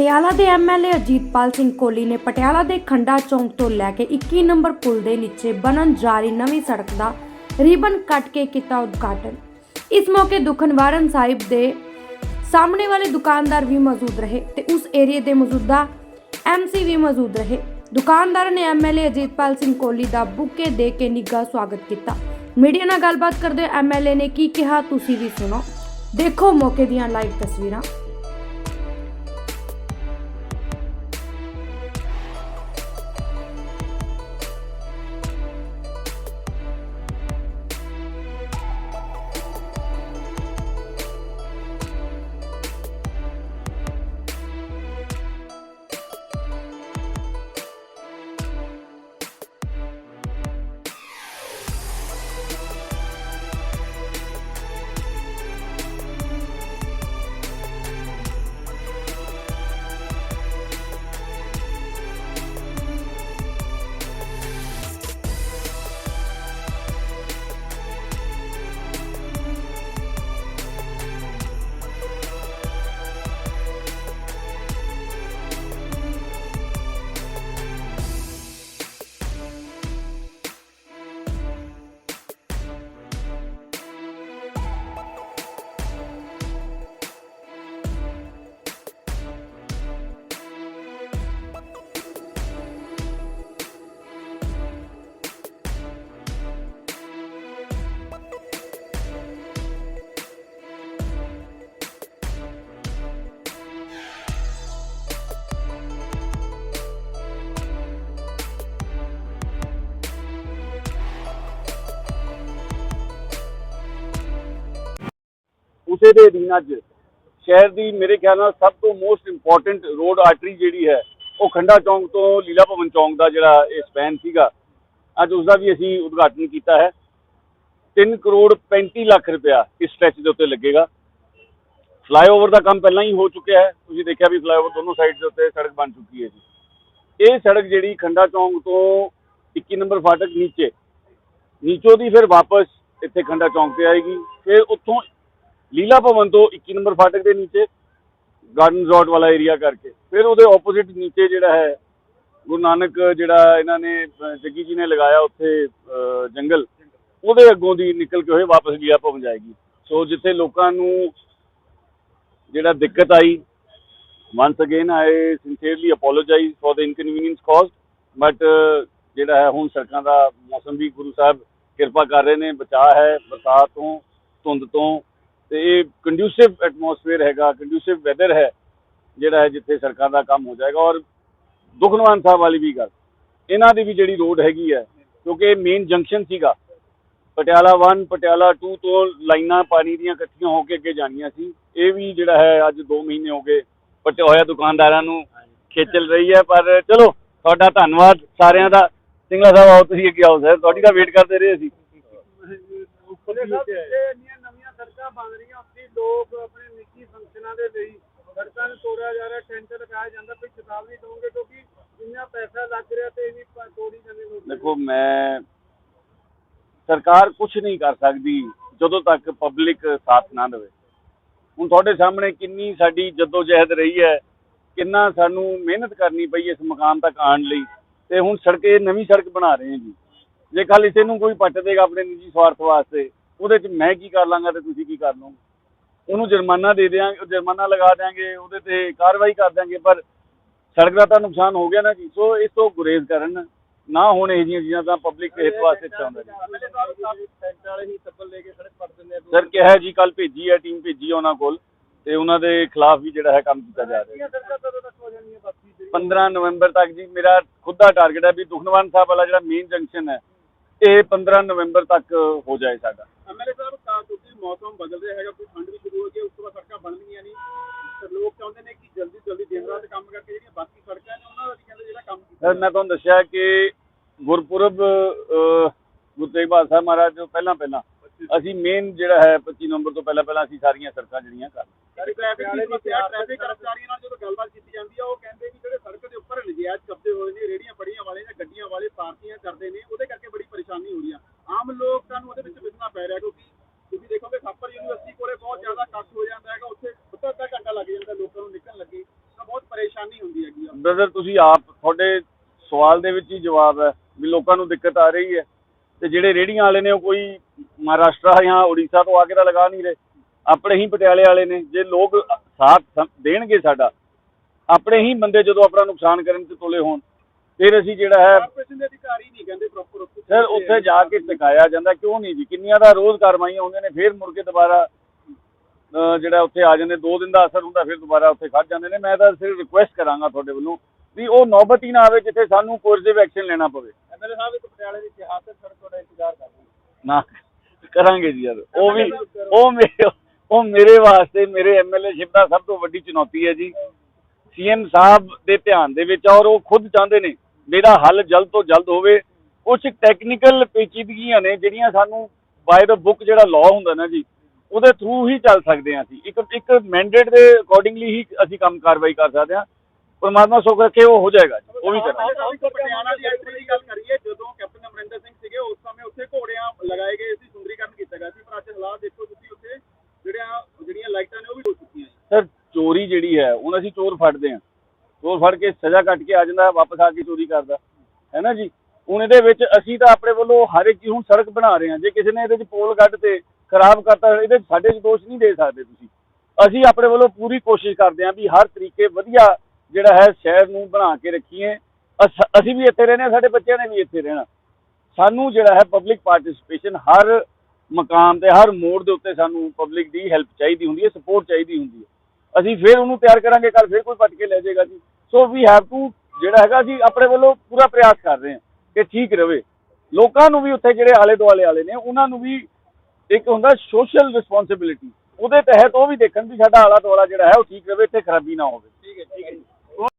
ਪਟਿਆਲਾ ਦੇ ਐਮਐਲਏ ਅਜੀਤਪਾਲ ਸਿੰਘ ਕੋਹਲੀ ਨੇ ਪਟਿਆਲਾ ਦੇ ਖੰਡਾ ਚੌਂਕ ਤੋਂ ਲੈ ਕੇ 21 ਨੰਬਰ ਪੁਲ ਦੇ ਨੀਚੇ ਬਣਨ ਜਾ ਰਹੀ ਨਵੀਂ ਸੜਕ ਦਾ ਰਿਬਨ ਕੱਟ ਕੇ ਕੀਤਾ ਉਦਘਾਟਨ। ਇਸ ਮੌਕੇ ਦੁਖਨਵਾਰਨ ਸਾਹਿਬ ਦੇ ਸਾਹਮਣੇ ਵਾਲੇ ਦੁਕਾਨਦਾਰ ਵੀ ਮੌਜੂਦ ਰਹੇ ਤੇ ਉਸ ਏਰੀਏ ਦੇ ਮੌਜੂਦਾ ਐਮਸੀ ਵੀ ਮੌਜੂਦ ਰਹੇ। ਦੁਕਾਨਦਾਰਾਂ ਨੇ ਐਮਐਲਏ ਅਜੀਤਪਾਲ ਸਿੰਘ ਕੋਹਲੀ ਦਾ ਬੁੱਕੇ ਦੇ ਕੇ ਨਿੱਘਾ ਸਵਾਗਤ ਕੀਤਾ। ਮੀਡੀਆ ਨਾਲ ਗੱਲਬਾਤ ਕਰਦੇ ਐਮਐਲਏ ਨੇ ਕੀ ਕਿਹਾ, ਤੁਸੀਂ ਵੀ ਸੁਣੋ। ਦੇਖੋ ਮੌਕੇ ਦੀਆਂ ਲਾਈਵ ਤਸਵੀਰਾਂ। ਉਸੇ ਦੇ ਅਧੀਨ ਅੱਜ। ਸ਼ਹਿਰ ਦੀ ਮੇਰੇ ਖਿਆਲ ਨਾਲ ਸਭ ਤੋਂ ਮੋਸਟ ਇੰਪੋਰਟੈਂਟ ਰੋਡ ਆਰਟਰੀ ਜਿਹੜੀ ਹੈ, ਉਹ ਖੰਡਾ ਚੌਂਕ ਤੋਂ ਲੀਲਾ ਭਵਨ ਚੌਂਕ ਦਾ ਜਿਹੜਾ ਇਹ ਸਪੈਨ ਸੀਗਾ। ਅੱਜ ਉਸ ਦਾ ਵੀ ਅਸੀਂ ਉਦਘਾਟਨ ਕੀਤਾ ਹੈ। 3 ਕਰੋੜ 35 ਲੱਖ ਰੁਪਇਆ ਇਸ ਸਟ੍ਰੈਚ ਦੇ ਉੱਤੇ ਲੱਗੇਗਾ। ਫਲਾਈਓਵਰ ਦਾ ਕੰਮ ਪਹਿਲਾਂ ਹੀ ਹੋ ਚੁੱਕਿਆ ਹੈ। ਤੁਸੀਂ ਦੇਖਿਆ ਵੀ ਫਲਾਈਓਵਰ ਦੋਨੋਂ ਸਾਈਡ ਦੇ ਉੱਤੇ ਸੜਕ ਬਣ ਚੁੱਕੀ ਹੈ ਜੀ। ਇਹ ਸੜਕ ਜਿਹੜੀ ਖੰਡਾ ਚੌਂਕ ਤੋਂ 21 ਨੰਬਰ ਫਾਟਕ ਨੀਚੇ, ਨੀਚੋਂ ਦੀ ਫਿਰ ਵਾਪਸ ਇੱਥੇ ਖੰਡਾ ਚੌਂਕ ਤੇ ਆਏਗੀ। ਫਿਰ ਉੱਥੋਂ ਲੀਲਾ ਭਵਨ ਤੋਂ 21 ਨੰਬਰ ਫਾਟਕ ਦੇ ਨੀਚੇ ਗਾਰਡਨ ਰਿਜ਼ੋਰਟ ਵਾਲਾ ਏਰੀਆ ਕਰਕੇ। ਫਿਰ ਉਹਦੇ ਆਪੋਜ਼ਿਟ ਨੀਚੇ ਜਿਹੜਾ ਹੈ, ਗੁਰੂ ਨਾਨਕ ਜਿਹੜਾ ਇਹਨਾਂ ਨੇ ਜੱਗੀ ਜੀ ਨੇ ਲਗਾਇਆ ਉੱਥੇ ਜੰਗਲ। ਉਹਦੇ ਅੱਗੋਂ ਦੀ ਨਿਕਲ ਕੇ ਹੋਏ, ਵਾਪਸ ਲੀਲਾ ਭਵਨ ਜਾਏਗੀ। ਸੋ ਜਿੱਥੇ ਲੋਕਾਂ ਨੂੰ ਜਿਹੜਾ ਦਿੱਕਤ ਆਈ, once again I sincerely apologise for the inconvenience caused but ਜਿਹੜਾ ਹੈ, ਹੁਣ ਸੜਕਾਂ ਦਾ ਮੌਸਮ ਵੀ ਗੁਰੂ ਸਾਹਿਬ ਕਿਰਪਾ ਕਰ ਰਹੇ ਨੇ। ਬਚਾਅ ਹੈ, ਬਰਸਾਤ ਤੋਂ, ਧੁੰਦ ਤੋਂ ਤੇ ਇਹ ਕੰਡਿਊਸਿਵ ਐਟਮੋਸਫੇਅਰ ਹੈਗਾ ਕੰਡਿਊਸਿਵ ਵੈਦਰ ਹੈ, ਜਿਹੜਾ ਹੈ ਜਿੱਥੇ ਸੜਕਾਂ ਦਾ ਕੰਮ ਹੋ ਜਾਏਗਾ। ਔਰ ਦੁਖਨਵਾਨ ਸਾਹਿਬ ਵਾਲੀ ਵੀ ਗੱਲ, ਇਹਨਾਂ ਦੀ ਵੀ ਜਿਹੜੀ ਰੋਡ ਹੈਗੀ ਹੈ, ਕਿਉਂਕਿ ਇਹ ਮੇਨ ਜੰਕਸ਼ਨ ਸੀਗਾ। ਪਟਿਆਲਾ 1 ਪਟਿਆਲਾ 2 ਤੋਂ ਲਾਈਨਾਂ ਪਾਣੀ ਦੀਆਂ ਇਕੱਠੀਆਂ ਹੋ ਕੇ ਅੱਗੇ ਜਾਣੀਆਂ ਸੀ। ਇਹ ਵੀ ਜਿਹੜਾ ਹੈ ਅੱਜ 2 ਮਹੀਨੇ ਹੋ ਗਏ, ਪਟਿਆ ਹੋਇਆ ਦੁਕਾਨਦਾਰਾਂ ਨੂੰ ਖੇਚਲ ਰਹੀ ਹੈ, ਪਰ ਚਲੋ, ਤੁਹਾਡਾ ਧੰਨਵਾਦ ਸਾਰਿਆਂ ਦਾ। ਸਿੰਗਲਾ ਸਾਹਿਬ, ਆਓ ਤੁਸੀਂ ਅੱਗੇ ਆਓ, ਸਰ, ਤੁਹਾਡੀ ਦਾ ਵੇਟ ਕਰਦੇ ਰਹੇ ਅਸੀਂ। ਉੱਪਰਲੇ ਸਾਹਿਬ ਜਿੱਥੇ ਸੜਕਾਂ ਬਣ ਰਹੀਆਂ, ਉੱਥੇ ਲੋਕ ਆਪਣੇ ਨਿੱਜੀ ਫੰਕਸ਼ਨਾਂ ਦੇ ਲਈ ਸੜਕਾਂ ਨੂੰ ਤੋੜਿਆ ਜਾ ਰਿਹਾ ਟੈਂਟ ਲਗਾਇਆ ਜਾਂਦਾ, ਕੋਈ ਚੇਤਾਵਨੀ ਦਵੋਗੇ? ਕਿਉਂਕਿ ਇੰਨਾ ਪੈਸਾ ਲੱਗ ਰਿਹਾ ਤੇ ਇੰਨੀ ਤੋੜੀ ਜਾਂਦੇ ਲੋਕ। ਦੇਖੋ, ਮੈਂ ਸਰਕਾਰ ਕੁਝ ਨਹੀਂ ਕਰ ਸਕਦੀ ਜਦੋਂ ਤੱਕ ਪਬਲਿਕ ਸਾਥ ਨਾ ਦੇਵੇ। ਹੁਣ ਤੁਹਾਡੇ ਸਾਹਮਣੇ ਕਿੰਨੀ ਸਾਡੀ ਜਦੋਜਹਿਦ ਰਹੀ ਹੈ, ਕਿੰਨਾ ਸਾਨੂੰ ਮਿਹਨਤ ਕਰਨੀ ਪਈ ਇਸ ਮਕਾਮ ਤੱਕ ਆਉਣ ਲਈ, ਤੇ ਹੁਣ ਸੜਕੇ ਨਵੀਂ ਸੜਕ ਬਣਾ ਰਹੇ ਹਾਂ ਜੀ। ਜੇ ਕੱਲ ਇਸੇ ਨੂੰ ਕੋਈ ਪੱਟ ਦੇਗਾ ਆਪਣੇ ਨਿੱਜੀ ਸਵਾਰਥ ਵਾਸਤੇ ਉਹਦੇ 'ਚ ਮੈਂ ਕੀ ਕਰ ਲਾਂਗਾ ਤੇ ਤੁਸੀਂ ਕੀ ਕਰ ਲਓਗੇ? ਉਹਨੂੰ ਜੁਰਮਾਨਾ ਦੇ ਦਿਆਂਗੇ ਜੁਰਮਾਨਾ ਲਗਾ ਦਿਆਂਗੇ ਉਹਦੇ ਤੇ ਕਾਰਵਾਈ ਕਰ ਦਿਆਂਗੇ ਪਰ ਸੜਕ ਦਾ ਤਾਂ ਨੁਕਸਾਨ ਹੋ ਗਿਆ ਨਾ ਜੀ ਸੋ ਇਸ ਤੋਂ ਗੁਰੇਜ਼ ਕਰਨ ਨਾ ਹੋਣ ਇਹ ਜਿਹੀਆਂ ਚੀਜ਼ਾਂ ਤਾਂ ਪਬਲਿਕ ਹਿੱਤ ਵਾਸਤੇ ਚਾਹੁੰਦਾ ਜੀ ਸਰ ਕਿਹਾ ਜੀ ਕੱਲ ਭੇਜੀ ਹੈ ਟੀਮ ਭੇਜੀ ਉਹਨਾਂ ਕੋਲ ਤੇ ਉਹਨਾਂ ਦੇ ਖਿਲਾਫ ਵੀ ਜਿਹੜਾ ਹੈ ਕੰਮ ਕੀਤਾ ਜਾ ਰਿਹਾ। ਹੈ ਕਿੰਨੀਆਂ ਸੜਕਾਂ ਕਦੋਂ ਤੱਕ ਹੋ ਜਾਣਗੀਆਂ? ਬਾਕੀ ਜਿਹੜੀ 15 ਨਵੰਬਰ ਤੱਕ ਜੀ ਮੇਰਾ ਖੁਦ ਦਾ ਟਾਰਗੇਟ ਹੈ ਵੀ ਦੁਖਨਵਾਨ ਸਾਹਿਬ ਵਾਲਾ ਜਿਹੜਾ ਮੇਨ ਜੰਕਸ਼ਨ ਹੈ ਇਹ 15 ਨਵੰਬਰ ਤੱਕ ਹੋ ਜਾਏ ਸਾਡਾ। ਐਮਐਲਏ ਸਾਹਿਬ ਤਾਂ ਕਿਉਂਕਿ ਮੌਸਮ ਬਦਲ ਰਿਹਾ ਹੈਗਾ ਕੋਈ ਠੰਡ ਵੀ ਸ਼ੁਰੂ ਹੋ ਗਈ ਉਸ ਤੋਂ ਬਾਅਦ ਸੜਕਾਂ ਬਣਨੀਆਂ ਨਹੀਂ। ਲੋਕ ਚਾਹੁੰਦੇ ਨੇ ਕਿ ਜਲਦੀ ਜਲਦੀ ਦਿਨ ਰਾਤ ਕੰਮ ਕਰਕੇ ਜਿਹੜੀਆਂ ਬਾਕੀ ਸੜਕਾਂ ਨੇ ਉਹਨਾਂ ਦਾ ਵੀ ਕਹਿੰਦੇ ਜਿਹੜਾ ਕੰਮ ਕੀਤਾ ਮੈਂ ਤੁਹਾਨੂੰ ਦੱਸਿਆ ਕਿ ਗੁਰਪੁਰਬ ਗੁਰੂ ਤੇਗ ਬਹਾਦਰ ਸਾਹਿਬ ਮਹਾਰਾਜ ਤੋਂ ਪਹਿਲਾਂ ਪਹਿਲਾਂ ਅਸੀਂ ਮੇਨ ਜਿਹੜਾ ਹੈ 25 ਨਵੰਬਰ ਤੋਂ ਪਹਿਲਾਂ ਪਹਿਲਾਂ ਅਸੀਂ ਸਾਰੀਆਂ ਸੜਕਾਂ ਜਿਹੜੀਆਂ ਕਰ ਟ੍ਰੈਫਿਕ ਕਰਮਚਾਰੀਆਂ ਨਾਲ ਜਦੋਂ ਗੱਲਬਾਤ ਕੀਤੀ ਜਾਂਦੀ ਆ ਉਹ ਕਹਿੰਦੇ ਵੀ ਜਿਹੜੇ ਸੜਕ ਦੇ ਉੱਪਰ ਨਜਾਇਜ਼ ਕਬਜ਼ੇ ਹੋਏ ਨੇ ਰੇੜੀਆਂ ਫੜੀਆਂ ਵਾਲੇ ਜਾਂ ਗੱਡੀਆਂ ਵਾਲੇ ਪਾਰਟੀਆਂ ਕਰਦੇ ਨੇ ਉਹਦੇ ਕਰਕੇ ਬੜੀ ਪਰੇਸ਼ਾਨੀ ਹੋ ਰਹੀ ਆ ਆਮ ਲੋਕਾਂ ਨੂੰ ਉਹਦੇ ਵਿੱਚ ਵਿਚਣਾ ਪੈ ਰਿਹਾ ਕਿਉਂਕਿ ਤੁਸੀਂ ਦੇਖੋਗੇ ਥਾਪਰ ਯੂਨੀਵਰਸਿਟੀ ਕੋਲੇ ਬਹੁਤ ਜ਼ਿਆਦਾ ਕੱਟ ਹੋ ਜਾਂਦਾ ਹੈਗਾ ਉੱਥੇ ਅੱਧਾ ਅੱਧਾ ਘੰਟਾ ਲੱਗ ਜਾਂਦਾ ਲੋਕਾਂ ਨੂੰ ਨਿਕਲਣ ਲੱਗੇ ਤਾਂ ਬਹੁਤ ਪਰੇਸ਼ਾਨੀ ਬ੍ਰਦਰ ਤੁਸੀਂ ਆਪ ਤੁਹਾਡੇ ਸਵਾਲ ਦੇ ਵਿੱਚ ਹੀ ਜਵਾਬ ਹੈ। ਵੀ ਲੋਕਾਂ ਨੂੰ ਦਿੱਕਤ ਆ ਰਹੀ ਹੈ। ਤੇ ਜਿਹੜੇ ਰੇੜੀਆਂ ਵਾਲੇ ਨੇ ਉਹ ਕੋਈ ਮਹਾਰਾਸ਼ਟਰ ਜਾਂ ਉੜੀਸਾ ਤੋਂ ਆ ਕੇ ਤਾਂ ਲਗਾ ਨਹੀਂ ਰਹੇ। ਆਪਣੇ ਹੀ ਪਟਿਆਲੇ ਵਾਲੇ ਨੇ। ਜੇ ਲੋਕ ਸਾਥ ਦੇਣਗੇ ਸਾਡਾ। ਆਪਣੇ ਹੀ ਬੰਦੇ ਜਦੋਂ ਆਪਣਾ ਨੁਕਸਾਨ ਕਰਨ ਤੇ ਤੁਲੇ ਹੋਣ ਫਿਰ ਅਸੀਂ ਜਿਹੜਾ ਹੈ ਕਾਰਪੋਰੇਸ਼ਨ ਦੇ ਅਧਿਕਾਰੀ ਨਹੀਂ ਕਹਿੰਦੇ ਪ੍ਰੋਪਰ ਉੱਥੇ ਸਰ ਉੱਥੇ ਜਾ ਕੇ ਟਿਕਾਇਆ ਜਾਂਦਾ। ਕਿਉਂ ਨਹੀਂ ਜੀ? ਕਿੰਨੀਆਂ ਦਾ ਰੋਜ਼ ਕਾਰਵਾਈਆਂ ਹੁੰਦੀਆਂ ਨੇ ਫਿਰ ਮੁੜ ਕੇ ਦੁਬਾਰਾ ਜਿਹੜਾ ਉੱਥੇ ਆ ਜਾਂਦੇ ਦੋ ਦਿਨ ਦਾ ਅਸਰ ਹੁੰਦਾ ਫਿਰ ਦੁਬਾਰਾ ਉੱਥੇ ਖੜ ਜਾਂਦੇ ਨੇ। ਮੈਂ ਤਾਂ ਸਿਰਫ ਰਿਕੁਐਸਟ ਕਰਾਂਗਾ ਤੁਹਾਡੇ ਵੱਲੋਂ ਵੀ ਉਹ ਨੌਬਤ ਹੀ ਨਾ ਆਵੇ ਜਿੱਥੇ ਸਾਨੂੰ ਕੋਰਸਿਵ ਐਕਸ਼ਨ ਲੈਣਾ ਪਵੇ। ਐਮਐਲਏ ਸਾਹਿਬ ਇੱਕ ਪਟਿਆਲੇ ਦੀ ਇਤਿਹਾਸਕ ਸੜਕ ਤੁਹਾਡਾ ਇੰਤਜ਼ਾਰ ਕਰ ਨਾ ਕਰਾਂਗੇ ਜੀ ਯਾਰ। ਉਹ ਵੀ ਉਹ ਮੇਰੇ ਉਹ ਮੇਰੇ ਵਾਸਤੇ ਮੇਰੇ ਐਮਐਲਏ ਸ਼ਿਪ ਦਾ ਸਭ ਤੋਂ ਵੱਡੀ ਚੁਣੌਤੀ ਹੈ ਜੀ। ਸੀਐਮ ਸਾਹਿਬ ਦੇ ਧਿਆਨ ਦੇ ਵਿੱਚ ਔਰ ਉਹ ਖੁਦ ਚਾਹੁੰਦੇ ਨੇ ਮੇਰਾ ਹੱਲ ਜਲਦ ਤੋਂ ਜਲਦ ਹੋਵੇ। ਕੁਝ ਟੈਕਨੀਕਲ ਪੇਚੀਦਗੀਆਂ ਨੇ ਜਿਹੜੀਆਂ ਸਾਨੂੰ ਬਾਏ ਦਾ ਬੁੱਕ ਜਿਹੜਾ ਲਾਅ ਹੁੰਦਾ ਨਾ ਜੀ ਉਹਦੇ ਥਰੂ ਹੀ ਚੱਲ ਸਕਦੇ ਹਾਂ ਅਸੀਂ। ਇੱਕ ਇੱਕ ਮੈਂਡੇਟ ਦੇ ਅਕੋਰਡਿੰਗਲੀ ਹੀ ਅਸੀਂ ਕੰਮ ਕਾਰਵਾਈ ਕਰ ਸਕਦੇ ਹਾਂ। ਪਰਮਾਤਮਾ ਸੁਖ ਰੱਖੇ ਉਹ ਹੋ ਜਾਏਗਾ ਜੀ। ਉਹ ਵੀ ਕਰਾਂਗੇ। ਪਟਿਆਲਾ ਦੀ ਐਂਟਰੀ ਦੀ ਗੱਲ ਕਰੀਏ ਜਦੋਂ ਕੈਪਟਨ ਅਮਰਿੰਦਰ ਸਿੰਘ ਸੀਗੇ ਉਸ ਸਮੇਂ ਉੱਥੇ ਘੋੜਿਆਂ ਲਗਾਏ ਗਏ ਸੀ ਸੁੰਦਰੀਕਰਨ ਕੀਤਾ ਗਿਆ ਸੀ। ਪਰ ਅੱਜ ਹਾਲਾਤ ਦੇਖੋ ਤੁਸੀਂ ਉੱਥੇ ਜਿਹੜੀਆਂ ਜਿਹੜੀਆਂ ਲਾਈਟਾਂ ਨੇ ਉਹ ਵੀ ਹੋ ਚੁੱਕੀਆਂ ਸਰ ਚੋਰੀ ਜਿਹੜੀ ਹੈ ਹੁਣ ਅਸੀਂ ਚੋਰ ਫੜਦੇ ਹਾਂ। ਚੋਰ ਫੜ ਕੇ ਸਜ਼ਾ ਕੱਟ ਕੇ ਆ ਜਾਂਦਾ ਵਾਪਸ ਆ ਕੇ ਚੋਰੀ ਕਰਦਾ। ਹੈ ਨਾ ਜੀ? ਹੁਣ ਇਹਦੇ ਵਿੱਚ ਅਸੀਂ ਤਾਂ ਆਪਣੇ ਵੱਲੋਂ ਹਰ ਇੱਕ ਚੀਜ਼ ਹੁਣ ਸੜਕ ਬਣਾ ਰਹੇ ਹਾਂ। ਜੇ ਕਿਸੇ ਨੇ ਇਹਦੇ 'ਚ ਪੋਲ ਕੱਢ ਤੇ ਖਰਾਬ ਕਰਤਾ, ਇਹਦੇ ਸਾਡੇ 'ਚ ਦੋਸ਼ ਨਹੀਂ ਦੇ ਸਕਦੇ ਤੁਸੀਂ। ਅਸੀਂ ਆਪਣੇ ਵੱਲੋਂ ਪੂਰੀ ਕੋਸ਼ਿਸ਼ ਕਰਦੇ ਹਾਂ ਵੀ ਹਰ ਤਰੀਕੇ ਵਧੀਆ ਜਿਹੜਾ ਹੈ ਸ਼ਹਿਰ ਨੂੰ ਬਣਾ ਕੇ ਰੱਖੀਏ। ਅਸੀਂ ਵੀ ਇੱਥੇ ਰਹਿੰਦੇ ਹਾਂ, ਸਾਡੇ ਬੱਚਿਆਂ ਨੇ ਵੀ ਇੱਥੇ ਰਹਿਣਾ। ਸਾਨੂੰ ਜਿਹੜਾ ਹੈ ਪਬਲਿਕ ਪਾਰਟਿਸਿਪੇਸ਼ਨ ਹਰ ਮਕਾਮ ਤੇ ਹਰ ਮੋੜ ਦੇ ਉੱਤੇ ਸਾਨੂੰ ਪਬਲਿਕ ਦੀ ਹੈਲਪ ਚਾਹੀਦੀ ਹੁੰਦੀ ਹੈ ਸਪੋਰਟ ਚਾਹੀਦੀ ਹੁੰਦੀ ਹੈ। ਅਸੀਂ ਫਿਰ ਉਹਨੂੰ ਤਿਆਰ ਕਰਾਂਗੇ ਕੱਲ ਫਿਰ ਕੋਈ ਪਟ ਕੇ ਲੈ ਜਾਏਗਾ ਜੀ। ਸੋ ਵੀ ਹੈਵ ਟੂ ਜਿਹੜਾ ਹੈਗਾ, ਅਸੀਂ ਆਪਣੇ ਵੱਲੋਂ ਪੂਰਾ ਪ੍ਰਯਾਸ ਕਰ ਰਹੇ ਹਾਂ ਕਿ ਠੀਕ ਰਵੇ ਲੋਕਾਂ ਨੂੰ ਵੀ ਉੱਥੇ ਜਿਹੜੇ ਆਲੇ ਦੁਆਲੇ ਵਾਲੇ ਨੇ, ਉਹਨਾਂ ਨੂੰ ਵੀ ਇੱਕ ਹੁੰਦਾ ਸੋਸ਼ਲ ਰਿਸਪੌਂਸਿਬਿਲਿਟੀ। ਉਹਦੇ ਤਹਿਤ ਉਹ ਵੀ ਦੇਖਣ ਵੀ ਸਾਡਾ ਆਲਾ ਦੁਆਲਾ ਜਿਹੜਾ ਹੈ, ਉਹ ਠੀਕ ਰਹੇ, ਇੱਥੇ ਖਰਾਬੀ ਨਾ ਹੋਵੇ। ਠੀਕ ਹੈ ਠੀਕ ਹੈ